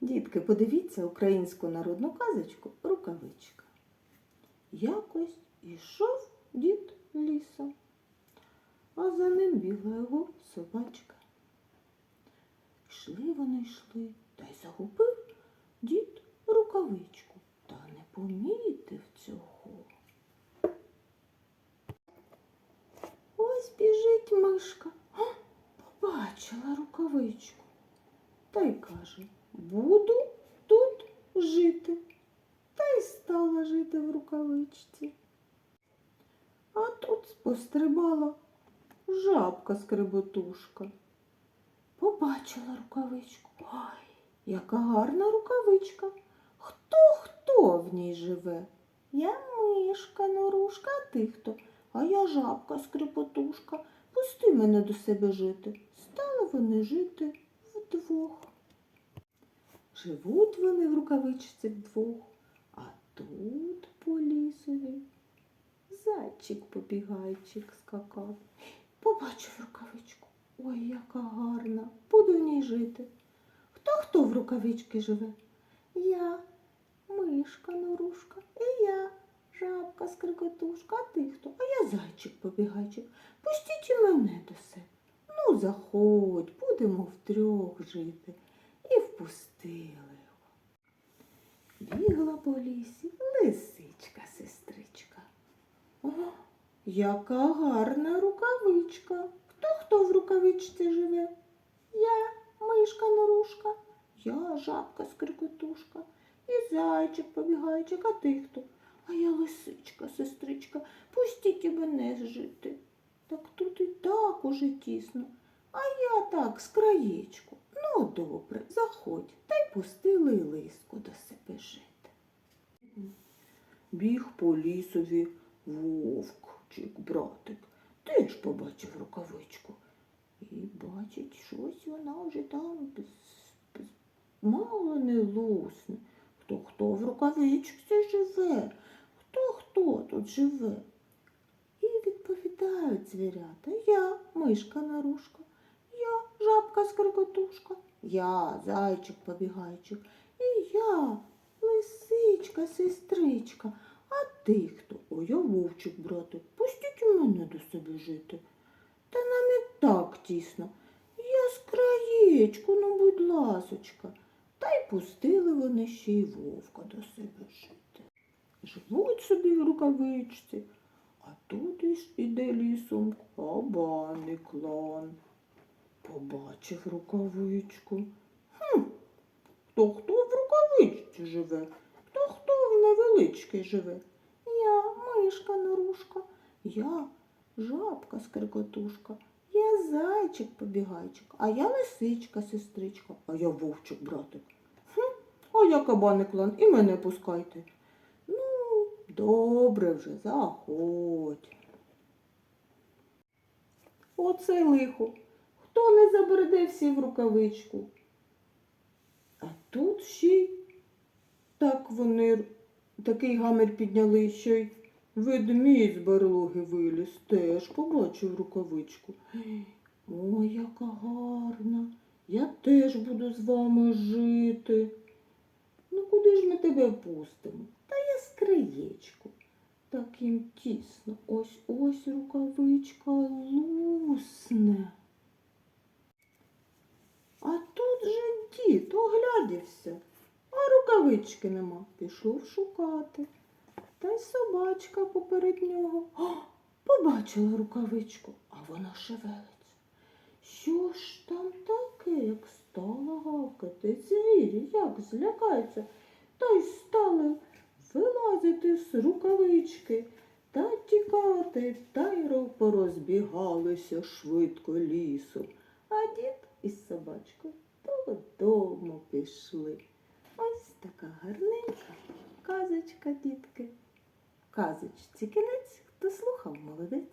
Дітки, подивіться українську народну казочку Рукавичка. Якось ішов дід лісом, а за ним бігла його собачка. Йшли вони йшли, та й загубив дід рукавичку, та не помітив цього. Ось біжить мишка, побачила рукавичку та й каже, буду тут жити. Та й стала жити в рукавичці. А тут пострибала жабка скреботушка. Побачила рукавичку. Ой, яка гарна рукавичка. Хто хто в ній живе? Я мишка, норушка, а ти хто? А я жабка скрипотушка. Пусти мене до себе жити. Стали вони жити вдвох. Живуть вони в рукавичці вдвох, а тут по лісові зайчик побігайчик скакав. Побачив рукавичку. Ой, яка гарна, буду в ній жити. Хто хто в рукавичці живе? Я, мишка, норушка, і я, жабка, скрикотушка, а ти хто? А я зайчик побігайчик. Пустіть і мене до себе. Ну, заходь, будемо втрьох жити. Його. Бігла по лісі лисичка, сестричка. О, яка гарна рукавичка. Хто хто в рукавичці живе? Я, мишка норушка, я жабка скрикотушка, і зайчик побігайчик, а ти хто? А я лисичка, сестричка, пустіть мене жити. Так тут і так уже тісно. А я так, з краєчку. Ну, добре, заходь, та й пустили лиску до себе жити. Біг по лісові вовкчик, братик, теж побачив рукавичку. І бачить, щось вона вже там без, без, мало не лусне. Хто хто в рукавичці живе? Хто хто тут живе? І відповідають звірята. Я, мишка нарушка, скрикотушка, я зайчик побігайчик, і я лисичка, сестричка. А ти хто? О, я вовчик, братик. Пустіть мене до себе жити. Та нам і так тісно. Я з краєчку, ну, будь ласочка. Та й пустили вони ще й вовка до себе жити. Живуть собі в рукавичці, а тут іде лісом кабаний клан. Побачив рукавичку. Хм, хто хто в рукавичці живе, хто хто в невеличкій живе. Я мишка норушка, я жабка скрикотушка, я зайчик побігайчик, а я лисичка сестричка, а я вовчик братик. Хм, а я кабаний клан, і мене пускайте. Ну, добре вже, заходь. Оце лихо. Хто не забереде всі в рукавичку? А тут ще й так вони такий гамір підняли, що й ведмідь з барлоги виліз, теж побачив рукавичку. Ой, яка гарна. Я теж буду з вами жити. Ну куди ж ми тебе пустимо? Та я з. Так їм тісно. Ось ось рукавичка лусне. А тут же дід оглядівся, а рукавички нема. Пішов шукати. Та й собачка поперед нього. О, побачила рукавичку, а вона шевелиться. Що ж там таке, як стала гавкати звірі, як злякаються, та й стали вилазити з рукавички та тікати, та й порозбігалися швидко лісом. А дід із собачкою додому пішли. Ось така гарненька казочка, дітки. Казочці кінець, хто слухав, молодець.